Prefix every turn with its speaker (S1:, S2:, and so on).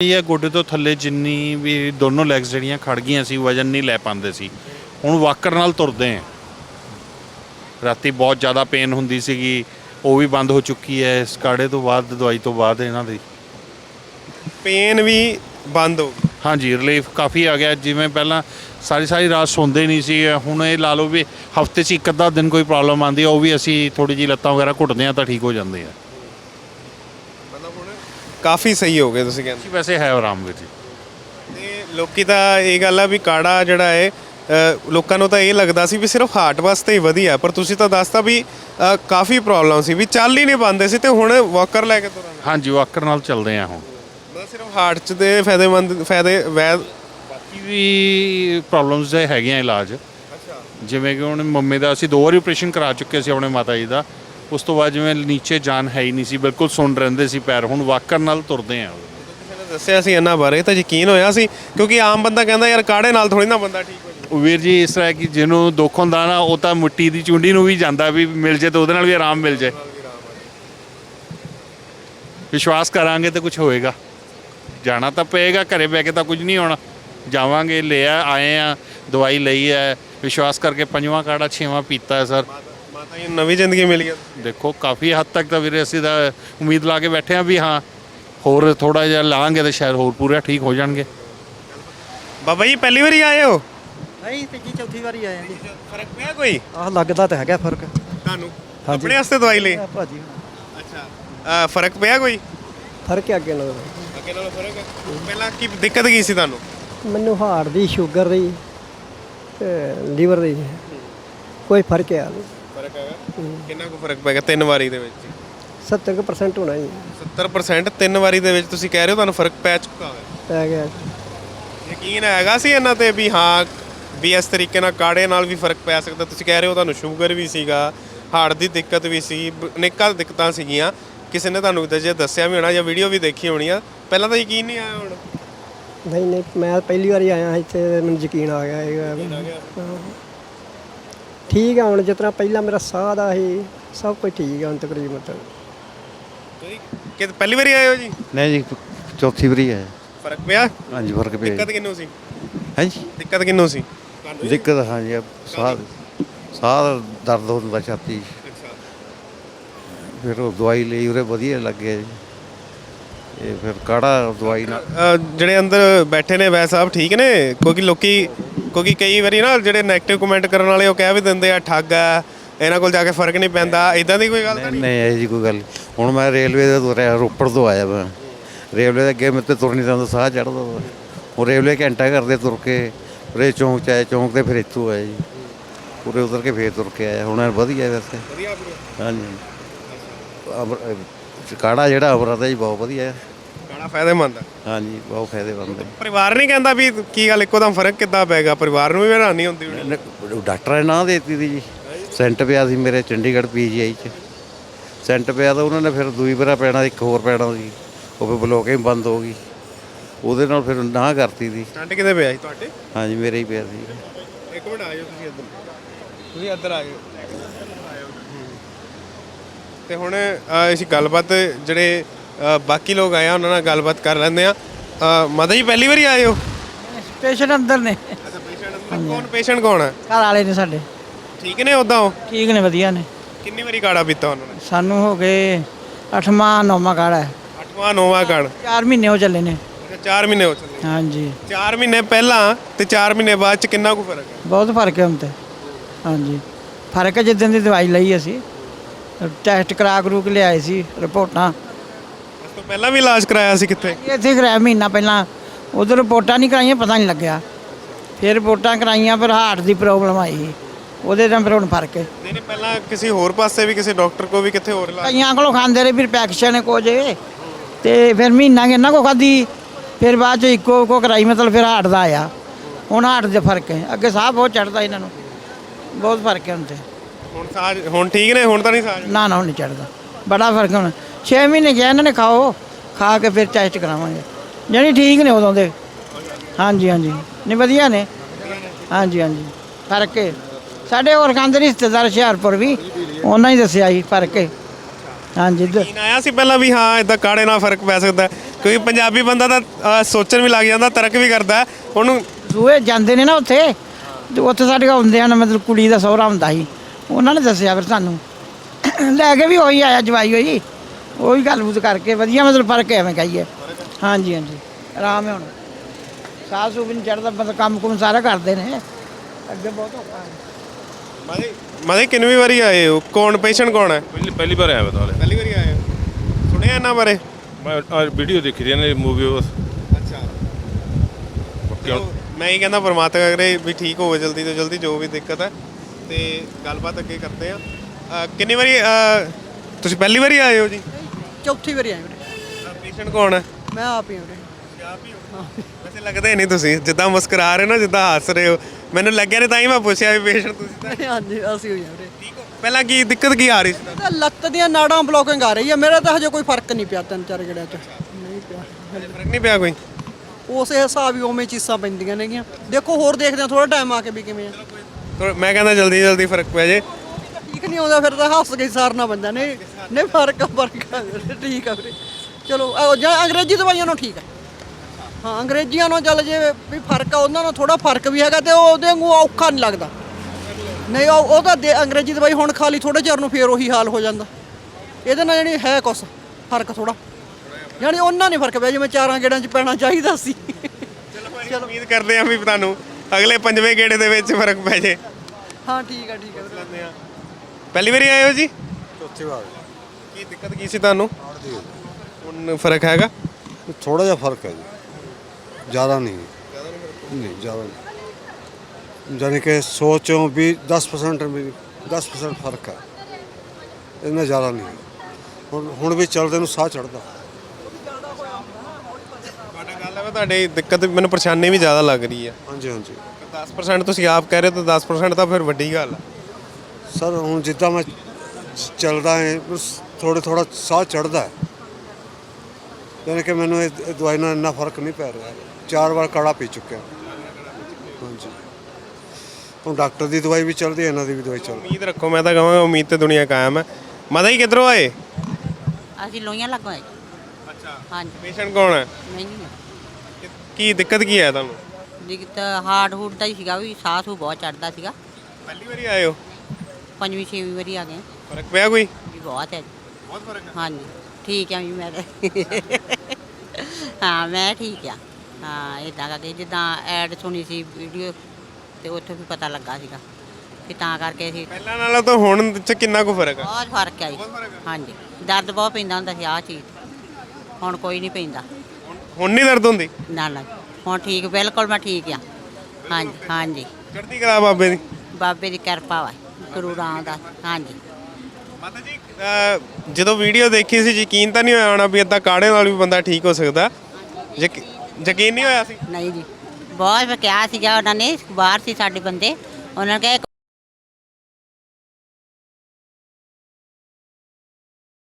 S1: ਇਹ ਗੋਡੇ ਤੋਂ ਥੱਲੇ ਜਿੰਨੀ ਵੀ ਦੋਨੋਂ ਲੈਗਸ ਜਿਹੜੀਆਂ ਖੜ ਗਈਆਂ ਸੀ ਵਜਨ ਨਹੀਂ ਲੈ ਪਾਉਂਦੇ ਸੀ। ਹੁਣ ਵਾਕਰ ਨਾਲ ਤੁਰਦੇ ਆ ਰਾਤੀ ਬਹੁਤ ਜ਼ਿਆਦਾ ਪੇਨ ਹੁੰਦੀ ਸੀਗੀ ਉਹ ਵੀ ਬੰਦ ਹੋ ਚੁੱਕੀ ਹੈ। ਇਸ ਕਾੜੇ ਤੋਂ ਬਾਅਦ ਦਵਾਈ ਤੋਂ ਬਾਅਦ ਇਹਨਾਂ ਦੀ।
S2: ਪੇਨ ਵੀ ਬੰਦ ਹੋ ਗਈ।
S1: ਹਾਂਜੀ ਰਿਲੀਫ ਕਾਫੀ ਆ ਗਿਆ। ਜਿਵੇਂ ਪਹਿਲਾਂ ਸਾਰੀ ਸਾਰੀ ਰਾਤ ਸੌਂਦੇ ਨਹੀਂ ਸੀ ਹੁਣ ਇਹ ਲਾ ਲਓ ਵੀ ਹਫ਼ਤੇ 'ਚ ਇੱਕ ਅੱਧਾ ਦਿਨ ਕੋਈ ਪ੍ਰੋਬਲਮ ਆਉਂਦੀ ਹੈ ਉਹ ਵੀ ਅਸੀਂ ਥੋੜੀ ਜਿਹੀ ਲੱਤਾਂ ਵਗੈਰਾ ਘੁੱਟਦੇ ਆ ਤਾਂ ਠੀਕ ਹੋ ਜਾਂਦੇ ਆ।
S2: ਕਾਫੀ ਸਹੀ ਹੋ ਗਏ ਤੁਸੀਂ ਕਹਿੰਦੇ।
S1: ਵੈਸੇ ਹੈ ਆਰਾਮ ਵਿੱਚ
S2: ਤੇ ਲੋਕੀ ਤਾਂ ਇਹ ਗੱਲ ਆ ਵੀ ਕਾੜਾ ਜਿਹੜਾ ਹੈ ਅ, ਲੋਕਾਂ ਨੂੰ ਤਾਂ ਇਹ ਲੱਗਦਾ ਸੀ ਵੀ ਸਿਰਫ ਹਾਰਟ ਵਾਸਤੇ ਹੀ ਵਧੀਆ ਪਰ ਤੁਸੀਂ ਤਾਂ ਦੱਸਤਾ ਵੀ ਅ, ਕਾਫੀ ਪ੍ਰੋਬਲਮ ਸੀ ਵੀ ਚੱਲ ਹੀ ਨਹੀਂ ਪਾਉਂਦੇ ਸੀ ਤੇ ਹੁਣ ਵਾਕਰ ਲੈ ਕੇ ਤੁਰਾਂਗੇ
S1: ਹਾਂਜੀ ਵਾਕਰ ਨਾਲ ਚੱਲਦੇ ਆ ਹੁਣ।
S2: ਸਿਰਫ ਹਾਰਟ 'ਚ ਦੇ ਫਾਇਦੇਮੰਦ ਫਾਇਦੇ ਵੈਦ
S1: ਬਾਕੀ ਵੀ ਪ੍ਰੋਬਲਮਸ ਦੇ ਹੈਗੀਆਂ ਇਲਾਜ। ਜਿਵੇਂ ਕਿ ਹੁਣ ਮੰਮੀ ਦਾ ਅਸੀਂ ਦੋ ਵਾਰੀ ਆਪਰੇਸ਼ਨ ਕਰਾ ਚੁੱਕੇ ਸੀ ਆਪਣੇ ਮਾਤਾ ਜੀ ਦਾ। ਉਸ ਤੋਂ ਬਾਅਦ ਜਿਵੇਂ ਨੀਚੇ ਜਾਨ ਹੈ ਹੀ ਨਹੀਂ ਸੀ ਬਿਲਕੁਲ ਸੁੰਨ ਰਹਿੰਦੇ ਸੀ ਪੈਰ। ਹੁਣ ਵਾਕਰ ਨਾਲ ਤੁਰਦੇ ਆ
S2: ਦੱਸਿਆ ਸੀ ਇਹਨਾਂ ਬਾਰੇ ਤਾਂ ਯਕੀਨ ਹੋਇਆ ਸੀ ਕਿਉਂਕਿ ਆਮ ਬੰਦਾ ਕਹਿੰਦਾ ਯਾਰ ਕਾੜੇ ਨਾਲ ਥੋੜੀ ਨਾ ਬੰਦਾ ਠੀਕ ਹੋ ਜਾਵੇ।
S1: ਉਹ ਵੀਰ ਜੀ ਇਸ ਤਰ੍ਹਾਂ ਕਿ ਜਿਹਨੂੰ ਦੁੱਖ ਹੁੰਦਾ ਨਾ ਉਹ ਤਾਂ ਮਿੱਟੀ ਦੀ ਚੁੰਡੀ ਨੂੰ ਵੀ ਜਾਂਦਾ ਵੀ ਮਿਲ ਜੇ ਤਾਂ ਉਹਦੇ ਨਾਲ ਵੀ ਆਰਾਮ ਮਿਲ ਜੇ। ਵਿਸ਼ਵਾਸ ਕਰਾਂਗੇ ਤਾਂ ਕੁਝ ਹੋਏਗਾ। ਜਾਣਾ ਤਾਂ ਪਏਗਾ ਘਰੇ ਬਹਿ ਕੇ ਤਾਂ ਕੁਝ ਨਹੀਂ ਹੋਣਾ। ਜਾਵਾਂਗੇ ਲਿਆ ਆਏ ਆ ਦਵਾਈ ਲਈ ਹੈ ਵਿਸ਼ਵਾਸ ਕਰਕੇ ਪੰਜਵਾਂ ਕਾੜਾ ਛੇਵਾਂ ਪੀਤਾ ਹੈ ਸਰ।
S2: ਜੀ ਨੂੰ ਨਵੀਂ ਜ਼ਿੰਦਗੀ ਮਿਲ ਗਈ
S1: ਦੇਖੋ ਕਾਫੀ ਹੱਦ ਤੱਕ ਤਾਂ ਵੀਰੇ ਅਸੀਂ ਤਾਂ ਉਮੀਦ ਲਾ ਕੇ ਬੈਠੇ ਆ ਵੀ ਹਾਂ ਹੋਰ ਥੋੜਾ ਜਿਹਾ ਲਾਂਗੇ ਤਾਂ ਸ਼ਾਇਦ ਹੋਰ ਪੂਰਾ ਠੀਕ ਹੋ ਜਾਣਗੇ।
S2: ਬਾਬਾ ਜੀ ਪਹਿਲੀ ਵਾਰੀ ਆਏ ਹੋ?
S3: ਨਹੀਂ ਤੀਜੀ ਚੌਥੀ ਵਾਰੀ ਆਏ ਆ ਜੀ।
S2: ਫ਼ਰਕ ਪਿਆ ਕੋਈ?
S3: ਆਹ ਲੱਗਦਾ ਤਾਂ ਹੈਗਾ ਫ਼ਰਕ।
S2: ਤੁਹਾਨੂੰ? ਆਪਣੇ ਵਾਸਤੇ ਦਵਾਈ ਲਈ?
S3: ਆ ਭਾਜੀ।
S2: ਅੱਛਾ। ਫ਼ਰਕ ਪਿਆ ਕੋਈ?
S3: ਫ਼ਰਕ ਹੈ ਅੱਗੇ ਨਾਲੋਂ।
S2: ਅੱਗੇ ਨਾਲੋਂ ਫ਼ਰਕ ਹੈ। ਪਹਿਲਾਂ ਕੀ ਦਿੱਕਤ ਕੀ ਸੀ ਤੁਹਾਨੂੰ?
S3: ਮੈਨੂੰ ਹਾਰਟ ਦੀ ਸ਼ੂਗਰ ਦੀ ਤੇ ਲੀਵਰ ਦੀ। ਕੋਈ ਫ਼ਰਕ ਹੈ ਨਹੀਂ।
S2: ਫ਼ਰਕ ਹੈਗਾ? ਕਿੰਨਾ ਕੁ ਫ਼ਰਕ ਪੈ ਗਿਆ ਤਿੰਨ ਵਾਰੀ ਦੇ ਵਿੱਚ?
S3: 70% ਹੋਣਾ ਜੀ।
S2: 70% ਤਿੰਨ ਵਾਰੀ ਦੇ ਵਿੱਚ ਤੁਸੀਂ ਕਹਿ ਰਹੇ ਹੋ ਤੁਹਾਨੂੰ ਫ਼ਰਕ ਪੈ ਚੁੱਕਾ ਹੈ
S3: ਪੈ ਗਿਆ
S2: ਯਕੀਨ ਹੈਗਾ ਸੀ ਇਹਨਾਂ ਤੇ ਵੀ ਹਾਂ ਵੀ ਇਸ ਤਰੀਕੇ ਨਾਲ ਕਾੜੇ ਨਾਲ ਵੀ ਫ਼ਰਕ ਪੈ ਸਕਦਾ? ਤੁਸੀਂ ਕਹਿ ਰਹੇ ਹੋ ਤੁਹਾਨੂੰ ਸ਼ੂਗਰ ਵੀ ਸੀਗਾ ਹਾਰਟ ਦੀ ਦਿੱਕਤ ਵੀ ਸੀ ਬ- ਅਨੇਕਾਂ ਦਿੱਕਤਾਂ ਸੀਗੀਆਂ। ਕਿਸੇ ਨੇ ਤੁਹਾਨੂੰ ਜੇ ਦੱਸਿਆ ਵੀ ਹੋਣਾ ਜਾਂ ਵੀਡੀਓ ਵੀ ਦੇਖੀ ਹੋਣੀ ਆ ਪਹਿਲਾਂ ਤਾਂ ਯਕੀਨ ਨਹੀਂ ਆਇਆ ਹੁਣ?
S3: ਨਹੀਂ ਨਹੀਂ ਮੈਂ ਪਹਿਲੀ ਵਾਰੀ ਆਇਆ ਇੱਥੇ ਮੈਨੂੰ ਯਕੀਨ ਆ ਗਿਆ ਹੈਗਾ ਹਾਂ। ਠੀਕ ਆ ਹੁਣ ਜਿਸ ਤਰ੍ਹਾਂ ਪਹਿਲਾਂ ਮੇਰਾ ਸਾਹ ਦਾ ਸੀ ਸਭ ਕੁਝ ਠੀਕ ਆ ਹੁਣ ਤਕਰੀਬਨ ਤਾਂ।
S2: ਤੁਸੀਂ ਕਿ ਪਹਿਲੀ ਵਾਰੀ ਆਏ ਹੋ ਜੀ?
S4: ਨਹੀਂ ਜੀ ਚੌਥੀ ਵਾਰੀ ਹੈ
S2: ਫ਼ਰਕ ਪਿਆ?
S4: ਹਾਂਜੀ ਫ਼ਰਕ ਪਿਆ
S2: ਦਿੱਕਤ ਕਿੰਨੂੰ ਸੀ?
S4: ਹਾਂਜੀ?
S2: ਦਿੱਕਤ ਕਿੰਨੂੰ ਸੀ?
S4: ਦਿੱਕਤ ਹਾਂਜੀ ਆ ਸਾਹ ਸਾਹ ਦਾ ਦਰਦ ਹੁੰਦਾ ਛਾਤੀ। 'ਚ।
S2: ਅੱਛਾ।
S4: ਫਿਰ ਉਹ ਦਵਾਈ ਲਈ ਉਰੇ ਵਧੀਆ ਲੱਗਿਆ ਜੀ। ਇਹ ਫਿਰ ਕਾੜਾ ਦਵਾਈ ਨਾਲ
S2: ਅ, ਜਿਹੜੇ ਅੰਦਰ ਬੈਠੇ ਨੇ ਵੈ ਸਾਹਿਬ ਠੀਕ ਨੇ? ਕਿਉਂਕਿ ਲੋਕੀ ਕਿਉਂਕਿ ਕਈ ਵਾਰੀ ਨਾ ਜਿਹੜੇ 네ਗੇਟਿਵ ਕਮੈਂਟ ਕਰਨ ਵਾਲੇ ਉਹ ਕਹਿ ਵੀ ਦਿੰਦੇ ਆ ਠੱਗ ਆ ਇਹਨਾਂ ਕੋਲ ਜਾ ਕੇ ਫ਼ਰਕ ਨਹੀਂ ਪੈਂਦਾ। ਇਦਾਂ ਦੀ ਕੋਈ ਗੱਲ ਤਾਂ
S4: ਨਹੀਂ
S2: ਨਹੀਂ?
S4: ਇਹ ਜੀ ਕੋਈ ਗੱਲ। ਨਹੀਂ। ਹੁਣ ਮੈਂ ਰੇਲਵੇ ਦੇ ਤੁਰਿਆ ਰੋਪੜ ਤੋਂ ਆਇਆ ਮੈਂ। ਰੇਲਵੇ ਦੇ ਅੱਗੇ ਮੇਰੇ ਤੇ ਤੁਰ ਨਹੀਂ ਜਾਂਦਾ ਸਾਹ ਚੜਦਾ ਉਹ ਰੇਲਵੇ ਘੰਟਾ ਕਰਦੇ ਤੁਰ ਕੇ ਉਰੇ ਚੌਂਕ ਚ ਆਏ ਚੌਂਕ ਤੇ ਫਿਰ ਇੱਥੋਂ ਆਇਆ ਜੀ। ਉਰੇ ਉਤਰ ਕੇ ਫੇਰ ਤੁਰ ਕੇ ਆਇਆ। ਹੁਣ ਇਹ ਵਧੀਆ ਵੈਸੇ।
S2: ਵਧੀਆ
S4: ਹਾਂਜੀ। ਅਹ ਕਾੜਾ ਜਿਹੜਾ ਅਮਰਾ ਦਾ ਜੀ ਬਹੁਤ ਵਧੀਆ ਹੈ।
S2: ਗਾਣਾ ਫਾਇਦੇਮੰਦ ਆ।
S4: ਹਾਂਜੀ ਬਹੁਤ ਫਾਇਦੇਮੰਦ ਹੈ
S2: ਪਰਿਵਾਰ ਨਹੀਂ ਕਹਿੰਦਾ ਵੀ ਕੀ ਗੱਲ ਇੱਕੋ ਦਮ ਫ਼ਰਕ ਕਿੱਦਾਂ ਪੈ ਗਿਆ? ਪਰਿਵਾਰ ਨੂੰ ਵੀ ਹੈਰਾਨੀ ਹੁੰਦੀ ਹੋਣੀ।
S4: ਨ- ਡਾਕਟਰ ਨੇ ਨਾਂ ਦੇਤੀ ਦੀ ਜੀ। ਸੈਂਟ ਪਿਆ ਸੀ ਮੇਰੇ ਚੰਡੀਗੜ੍ਹ ਪੀਜੀਆਈ ਚ। ਸੈਂਟ ਪਿਆ ਤਾਂ ਉਹਨਾਂ ਨੇ ਫਿਰ ਦੂਈ ਵਾਰਾ ਪੈਣਾ ਇੱਕ ਹੋਰ ਪੈਣਾ ਸੀ। ਉਹ ਫਿਰ ਬਲੋਕ ਹੀ ਬੰਦ ਹੋ ਗਈ। ਉਹਦੇ ਨਾਲ ਫਿਰ ਨਾ ਕਰਤੀ ਦੀ
S2: ਸਟੰਟ ਕਿਤੇ ਪਿਆ ਸੀ ਤੁਹਾਡੇ?
S4: ਹਾਂਜੀ ਮੇਰੇ ਹੀ ਪਿਆ ਸੀ।
S2: ਇੱਕ ਮਿੰਟ ਆ ਜਾਓ ਤੁਸੀਂ ਇੱਧਰ। ਤੁਸੀਂ ਇੱਧਰ ਆ ਜਾਓ। ਤੇ ਹੁਣ ਅ, ਅਸੀਂ ਗੱਲਬਾਤ ਜਿਹੜੇ ਬਾਕੀ ਲੋਕ ਆਏ ਆ ਉਹਨਾਂ ਨਾਲ ਗੱਲਬਾਤ ਕਰ ਲੈਂਦੇ ਆ। ਮਾਤਾ ਜੀ ਪਹਿਲੀ ਵਾਰੀ ਆਏ ਹੋ?
S5: ਪੇਸ਼ੈਂਟ ਅੰਦਰ ਨੇ।
S2: ਅੱਛਾ ਪੇਸ਼ੈਂਟ ਕੌਣ ਪੇਸ਼ੈਂਟ ਕੌਣ ਹੈ?
S5: ਘਰ ਵਾਲੇ ਨੇ ਸਾਡੇ।
S2: ਠੀਕ ਨੇ ਉਦਾਂ ਉਹ?
S5: ਠੀਕ ਨੇ ਵਧੀਆ ਨੇ।
S2: ਕਿੰਨੀ ਵਾਰੀ ਕਾੜਾ ਪੀਤਾ ਉਹਨਾਂ ਨੇ?
S5: ਸਾਨੂੰ ਹੋ ਗਏ ਅੱਠਵਾਂ ਨੌਵਾਂ ਕਾੜਾ। ਹੈ
S2: ਅੱਠਵਾਂ ਨੌਵਾਂ ਕਾੜ।
S5: 4 ਮਹੀਨੇ ਹੋ ਚੱਲੇ ਨੇ।
S2: ਅੱਛਾ 4 ਮਹੀਨੇ ਹੋ ਚੱਲੇ।
S5: ਹਾਂਜੀ।
S2: 4 ਮਹੀਨੇ ਪਹਿਲਾਂ ਤੇ 4 ਮਹੀਨੇ ਬਾਅਦ ਚ ਕਿੰਨਾ ਕੁ ਫ਼ਰਕ ਹੈ?
S5: ਬਹੁਤ ਫ਼ਰਕ ਹੈ ਹੁਣ ਤੇ। ਹਾਂਜੀ। ਫ਼ਰਕ ਹੈ ਜਿੱਦਣ ਦੀ ਦਵਾਈ ਲਈ ਅਸੀਂ। ਟੈਸਟ ਕਰਾ ਕਰੂ ਕੇ ਲਿਆਏ ਸੀ ਰਿਪੋਰਟਾਂ।
S2: ਤੋਂ ਪਹਿਲਾਂ ਵੀ ਇਲਾਜ ਕਰਾਇਆ ਸੀ ਕਿੱਥੇ?
S5: ਇੱਥੇ ਕਰਾਇਆ ਮਹੀਨਾ ਪਹਿਲਾਂ। ਉਧਰ ਰਿਪੋਰਟਾਂ ਨਹੀਂ ਕਰਾਈਆਂ ਪਤਾ ਨਹੀਂ ਲੱਗਿਆ। ਫਿਰ ਰਿਪੋਰਟਾਂ ਕਰਾਈਆਂ ਫਿਰ ਹਾਰਟ ਦੀ ਪ੍ਰੋਬਲਮ ਆਈ ਉਹਦੇ ਨਾਲ ਫਿਰ ਹੁਣ ਫ਼ਰਕ ਹੈ।
S2: ਨਹੀਂ ਨਹੀਂ ਪਹਿਲਾਂ ਕਿਸੇ ਹੋਰ ਪਾਸੇ ਵੀ ਕਿਸੇ ਡਾਕਟਰ ਕੋ ਵੀ ਕਿੱਥੇ ਹੋਰ ਇਲਾਜ?
S5: ਕਈਆਂ ਕੋਲੋਂ ਖਾਂਦੇ ਰਹੇ ਫਿਰ ਪੈਕਸ਼ਨ ਨੇ ਕੋਜੇ ਤੇ ਫਿਰ ਮਹੀਨਾ ਕੁ ਇਹਨਾਂ ਕੋ ਖਾਦੀ ਫਿਰ ਬਾਅਦ ਚ ਇੱਕੋ ਕੋ ਕਰਾਈ ਮਤਲਬ ਫਿਰ ਹਾਰਟ ਦਾ ਆਇਆ। ਹੁਣ ਹਾਰਟ ਦੇ ਫ਼ਰਕ ਹੈ। ਅੱਗੇ ਸਾਹ ਬਹੁਤ ਚੜਦਾ ਇਹਨਾਂ ਨੂੰ। ਬਹੁਤ ਫ਼ਰਕ ਹੈ ਹੁਣ ਤੇ।
S2: ਹੁਣ ਸਾਜ ਹੁਣ ਠੀਕ ਨੇ? ਹੁਣ ਤਾਂ ਨਹੀਂ ਸਾਜ
S5: ਨਾ ਨਾ ਹੁਣ ਨਹੀਂ ਚੜਦਾ ਬੜਾ ਫ਼ਰਕ ਹੁਣ। 6 ਮਹੀਨੇ ਗਿਆ ਇਹਨਾਂ ਨੇ ਖਾਓ ਖਾ ਕੇ ਫਿਰ ਟੈਸਟ ਕਰਾਵਾਂਗੇ। ਜਾਣੀ ਠੀਕ ਨੇ ਉਦੋਂ ਦੇ। ਹਾਂਜੀ ਹਾਂਜੀ। ਨਹੀਂ ਵਧੀਆ ਨੇ। ਹਾਂਜੀ ਹਾਂਜੀ। ਫ਼ਰਕ ਹੈ ਸਾਡੇ ਹੋਰ ਖਾਂਦੇ ਰਿਸ਼ਤੇਦਾਰ ਹੁਸ਼ਿਆਰਪੁਰ ਵੀ ਉਹਨਾਂ ਹੀ ਦੱਸਿਆ ਸੀ ਫ਼ਰਕ ਹੈ ਹਾਂਜੀ ਦ-
S2: ਯਕੀਨ ਆਇਆ ਸੀ ਪਹਿਲਾਂ ਵੀ ਹਾਂ ਇਦਾਂ ਕਾੜੇ ਨਾਲ ਫ਼ਰਕ ਪੈ ਸਕਦਾ ਹੈ। ਕਿਉਂਕਿ ਪੰਜਾਬੀ ਬੰਦਾ ਤਾਂ ਸੋਚਣ ਵੀ ਲੱਗ ਜਾਂਦਾ ਤਰਕ ਵੀ ਕਰਦਾ ਉਹਨੂੰ
S5: ਸੂਏ ਜਾਂਦੇ ਨੇ ਨਾ ਉੱਥੇ ਤੇ ਉੱਥੇ ਸਾਡੇ ਕੋਲ ਹੁੰਦੇ ਹਨ ਮਤਲਬ ਕੁੜੀ ਦਾ ਸਹੁਰਾ ਹੁੰਦਾ ਸੀ। ਉਹਨਾਂ ਨੇ ਦੱਸਿਆ ਫਿਰ ਸਾਨੂੰ। ਲੈ ਕੇ ਵੀ ਉਹੀ ਆਇਆ ਜਵਾਈ ਹੋਈ। ਉਹੀ ਗੱਲਬਾਤ ਕਰਕੇ ਵਧੀਆ ਮਤਲਬ ਫ਼ਰਕ ਹੈ ਮੈਂ ਕਹੀਏ। ਹਾਂਜੀ ਹਾਂਜੀ ਆਰਾਮ ਹੈ ਹੁਣ। ਸਾਹ ਸੂ ਵੀ ਨਹੀਂ ਚੜਦਾ ਮਤਲਬ ਕੰਮ ਕੁਮ ਸਾਰਾ ਕਰਦੇ ਨੇ। ਅੱਗੇ ਬਹੁਤ ਔਖਾ ਹੈ।
S2: ਮਾਦੇ ਮਾਦੇ ਕਿੰਨੀ ਵਾਰੀ ਆਏ ਹੋ? ਕੌਣ ਪੇਸ਼ੈਂਟ ਕੌਣ ਹੈ?
S6: ਪਹਿਲੀ ਪਹਿਲੀ ਵਾਰ ਆਇਆ ਬਤਾ
S2: ਪਹਿਲੀ ਵਾਰੀ ਆਏ ਹੋ? ਸੁਣਿਆ ਇਹਨਾਂ ਬਾਰੇ?
S6: ਮੈਂ ਅੱਜ ਵੀਡੀਓ ਦੇਖੀ ਰਹੀ ਨੇ ਮੂਵੀ ਉਸ
S2: ਅੱਛਾ। ਮੈਂ ਹੀ ਕਹਿੰਦਾ ਪਰਮਾਤਮਾ ਕਰੇ ਵੀ ਠੀਕ ਹੋਵੇ ਜਲਦੀ ਤੋਂ ਜਲਦੀ ਜੋ ਵੀ ਦਿੱਕਤ ਹੈ। ਤੇ ਗੱਲਬਾਤ ਅੱਗੇ ਕਰਦੇ ਆ ਕਿੰਨੀ ਵਾਰੀ ਤੁਸੀਂ ਪਹਿਲੀ ਵਾਰੀ ਆਏ ਹੋ ਜੀ?
S7: ਚੌਥੀ ਵਾਰੀ ਆਏ ਵੀਰੇ
S2: ਪੇਸ਼ੈਂਟ ਕੌਣ ਹੈ?
S7: ਮੈਂ ਆਪ ਹੀ ਹਾਂ ਵੀਰੇ
S2: ਵੈਸੇ ਲੱਗਦੇ ਨਹੀਂ ਤੁਸੀਂ ਜਿੱਦਾਂ ਮੁਸਕਰਾ ਰਹੇ ਨਾ ਜਿੱਦਾਂ ਹੱਸ ਰਹੇ ਹੋ। ਮੈਨੂੰ ਲੱਗਿਆ ਨਹੀਂ ਤਾਂ ਹੀ ਮੈਂ ਪੁੱਛਿਆ ਵੀ ਪੇਸ਼ੈਂਟ ਤੁਸੀਂ ਤਾਂ।
S7: ਹਾਂਜੀ ਅਸੀਂ ਹੋਈ ਹਾਂ ਵੀਰੇ
S2: ਠੀਕ ਹੋ? ਪਹਿਲਾਂ ਕੀ ਦਿੱਕਤ ਕੀ ਆ ਰਹੀ ਸੀ?
S7: ਤਾਂ ਲੱਤ ਦੀਆਂ ਨਾੜਾਂ ਬਲੋਕਿੰਗ ਆ ਰਹੀ ਹੈ ਮੇਰਾ ਤਾਂ ਹਜੇ ਕੋਈ ਫ਼ਰਕ ਨਹੀਂ ਪਿਆ ਤਿੰਨ ਚਾਰ ਗੜਿਆਂ 'ਚ। ਨਹੀਂ ਪਿਆ।
S2: ਫ਼ਰਕ ਨਹੀਂ ਪਿਆ ਕੋਈ?
S7: ਉਸੇ ਹਿਸਾਬ ਹੀ ਉਵੇਂ ਚੀਸਾਂ ਪੈਂਦੀਆਂ ਨੇਗੀਆਂ। ਦੇਖੋ ਹੋਰ ਦੇਖਦੇ ਹਾਂ ਥੋੜਾ ਟਾਈਮ ਆ ਕੇ ਵੀ ਕਿਵੇਂ ਆ।
S2: ਥੋੜ੍ਹਾ- ਮੈਂ ਕਹਿੰਦਾ ਜਲਦੀ ਜਲਦੀ ਫ਼ਰਕ ਪੈ ਜੇ।
S7: ਠੀਕ ਨਹੀਂ ਆਉਂਦਾ ਫਿਰ ਤਾਂ ਹੱਸ ਕੇ ਸਾਰਨਾ ਪੈਂਦਾ। ਨਹੀਂ ਨਹੀਂ ਫ਼ਰਕ ਆ ਫ਼ਰਕ ਆ ਵੀਰੇ, ਠੀਕ ਆ ਵੀਰੇ। ਚਲੋ ਆਹ ਜਾਂ ਅੰਗਰੇਜ਼ੀ ਦਵਾਈਆਂ ਨੂੰ ਠੀਕ ਆ। ਹਾਂ ਅੰਗਰੇਜ਼ੀਆਂ ਨੂੰ ਚੱਲ ਜੇ ਵੀ ਫ਼ਰਕ ਆ ਉਹਨਾਂ ਨੂੰ ਥੋੜਾ ਫ਼ਰਕ ਵੀ ਹੈਗਾ ਤੇ ਉਹਦੇ ਵਾਂਗੂ ਔਖਾ ਨਹੀਂ ਲੱਗਦਾ। ਨਹੀਂ ਉਹ ਉਹ ਤਾਂ ਦੇ- ਅੰਗਰੇਜ਼ੀ ਦਵਾਈ ਹੁਣ ਖਾ ਲਈ ਥੋੜੇ ਚਿਰ ਨੂੰ ਫੇਰ ਉਹੀ ਹਾਲ ਹੋ ਜਾਂਦਾ। ਇਹਦੇ ਨਾਲ ਜਿਹੜੀ ਹੈ ਕੁਛ ਫ਼ਰਕ ਥੋੜਾ ਯਾਨੀ ਉਹਨਾਂ ਨੇ ਫ਼ਰਕ ਪਿਆ ਜਿਵੇਂ ਚਾਰਾਂ ਗੇੜਾਂ 'ਚ ਪੈਣਾ ਚਾਹੀਦਾ ਸੀ।
S2: ਚਲੋ ਉਮੀਦ ਕਰਦੇ ਹਾਂ ਵੀ ਤੁਹਾਨੂੰ ਅਗਲੇ ਪੰਜਵੇਂ ਗੇੜੇ ਦੇ ਵਿੱਚ ਫ਼ਰਕ ਪੈ ਜੇ।
S7: ਹਾਂ ਠੀਕ ਆ ਠੀਕ ਆ। ਵੀਰੇ।
S2: ਪਹਿਲੀ ਵਾਰੀ ਆਏ ਹੋ ਜੀ?
S8: ਚੌਥੀ ਵਾਰ।
S2: ਕੀ ਦਿੱਕਤ ਕੀ ਸੀ ਤੁਹਾਨੂੰ? ਹੁਣ ਫ਼ਰਕ ਹੈਗਾ?
S8: ਥੋੜਾ ਜਿਹਾ ਫ਼ਰਕ ਹੈ ਜੀ। ਜ਼ਿਆਦਾ ਨਹੀਂ। ਨਹੀਂ ਜ਼ਿਆਦਾ ਨਹੀਂ। ਜਾਨੀ ਕਿ ਸੋਚੋਂ ਵੀ 10% ਵੀ 10% ਫ਼ਰਕ ਹੈ। ਇੰਨਾ ਜ਼ਿਆਦਾ ਨਹੀਂ। ਹੁਣ ਹੁਣ ਵੀ ਚੱਲਦੇ ਨੂੰ ਸਾਹ ਚੜਦਾ
S2: ਤੁਹਾਡਾ ਗੱਲ ਹੈ ਤੁਹਾਡੀ ਦਿੱਕਤ ਮੈਨੂੰ ਪਰੇਸ਼ਾਨੀ ਵੀ ਜ਼ਿਆਦਾ ਲੱਗ ਰਹੀ ਹੈ।
S8: ਹਾਂਜੀ ਹਾਂਜੀ।
S2: 10% ਤੁਸੀਂ ਆਪ ਕਹਿ ਰਹੇ ਹੋ ਤਾਂ 10% ਤਾਂ ਫਿਰ ਵੱਡੀ ਗੱਲ ਹੈ
S8: ਸਰ ਹੁਣ ਜਿੱਦਾਂ ਮੈਂ ਚੱਲਦਾ ਹੈ ਥੋੜਾ ਥੋੜਾ ਸਾਹ ਚੜਦਾ ਹੈ। ਯਾਨੀ ਕਿ ਮੈਨੂੰ ਇਹ ਇਹ ਦਵਾਈ ਨਾਲ ਇੰਨਾ ਫ਼ਰਕ ਨਹੀਂ ਪੈ ਰਿਹਾ। ਚਾਰ ਵਾਰ ਕਾੜਾ ਪੀ ਚੁੱਕਿਆ। ਹਾਂਜੀ। ਹੁਣ ਡਾਕਟਰ ਦੀ ਦਵਾਈ ਵੀ ਚੱਲਦੀ ਹੈ ਇਹਨਾਂ ਦੀ ਵੀ ਦਵਾਈ ਚੱਲਦੀ
S2: ਉਮੀਦ ਰੱਖੋ ਮੈਂ ਤਾਂ ਕਹਾਂਗਾ ਉਮੀਦ ਤੇ ਦੁਨੀਆ ਕਾਇਮ ਹੈ। ਮਾਤਾ ਜੀ ਕਿੱਧਰੋਂ ਆਏ?
S9: ਅਸੀਂ ਲੋਈਆਂ ਲੱਗੋ ਹੈ
S2: ਅੱਛਾ।
S9: ਹਾਂਜੀ।
S2: ਪੇਸ਼ੈਂਟ ਕੌਣ ਹੈ?
S9: ਨਹੀਂ ਨਹੀਂ
S2: ਕੀ ਦਿੱਕਤ ਕੀ ਹੈ ਤੁਹਾਨੂੰ?
S9: ਦਿੱਕਤ ਹਾਰਟ ਹੂਟ ਦਾ ਹੀ ਸੀਗਾ ਵੀ ਸਾਹ ਸੂ ਬਹੁਤ ਚੜਦਾ ਸੀਗਾ।
S2: ਪਹਿਲੀ ਵਾਰੀ ਆਏ ਹੋ?
S9: ਪੰਜਵੀਂ ਛੇਵੀਂ ਵਾਰੀ ਆ ਗਏ
S2: ਫ਼ਰਕ ਪਿਆ ਕੋਈ?
S9: ਵੀ ਬਹੁਤ ਹੈ। ਜੀ।
S2: ਬਹੁਤ ਫ਼ਰਕ ਹੈ
S9: ਹਾਂਜੀ ਠੀਕ ਆ ਵੀ ਮੈਂ ਤੇ। ਹਾਂ ਮੈਂ ਠੀਕ ਆ। ਹਾਂ ਇਦਾਂ ਕਰਕੇ ਜਿੱਦਾਂ ਐਡ ਸੁਣੀ ਸੀ ਵੀਡੀਓ ਤੇ ਉੱਥੋਂ ਵੀ ਪਤਾ ਲੱਗਾ ਸੀਗਾ। ਕਿ ਤਾਂ ਕਰਕੇ ਅਸੀਂ
S2: ਪਹਿਲਾਂ ਨਾਲੋਂ ਤਾਂ ਹੁਣ ਚ ਕਿੰਨਾ ਕੁ ਫ਼ਰਕ ਹੈ
S9: ਬਹੁਤ ਫ਼ਰਕ ਹੈ ਜੀ। ਹਾਂਜੀ ਦਰਦ ਬਹੁਤ ਪੈਂਦਾ ਹੁੰਦਾ ਸੀ ਆਹ ਚੀਜ਼। ਹੁਣ ਕੋਈ ਨਹੀਂ ਪੈਂਦਾ।
S2: ਹੁਣ ਨਹੀਂ ਦਰਦ ਹੁੰਦੀ?
S9: ਨਾ ਨਾ। ਹੁਣ ਠੀਕ ਬਿਲਕੁਲ ਮੈਂ ਠੀਕ ਆ। ਹਾਂਜੀ ਹਾਂਜੀ।
S2: ਚੜ੍ਹਦੀ ਕਲਾ ਬਾਬੇ ਦੀ?
S9: ਬਾਬੇ ਦੀ ਕਿਰਪਾ ਵਾ ਗੁਰੂ ਰਾਮਦਾਸ ਹਾਂਜੀ।
S2: ਮਾਤਾ ਜੀ ਅਹ, ਜਦੋਂ ਵੀਡੀਓ ਦੇਖੀ ਸੀ ਯਕੀਨ ਤਾਂ ਨਹੀਂ ਹੋਇਆ ਹੋਣਾ ਵੀ ਇਦਾਂ ਕਾੜੇ ਨਾਲ ਵੀ ਬੰਦਾ ਠੀਕ ਹੋ ਸਕਦਾ। ਯਕੀ- ਯਕੀਨ ਨਹੀਂ ਹੋਇਆ ਸੀ?
S9: ਨਹੀਂ ਜੀ। ਬਹੁਤ ਕਿਹਾ ਸੀਗਾ ਉਹਨਾਂ ਨੇ ਬਾਹਰ ਸੀ ਸਾਡੇ ਬੰਦੇ। ਉਹਨਾਂ ਨੇ ਕਿਹਾ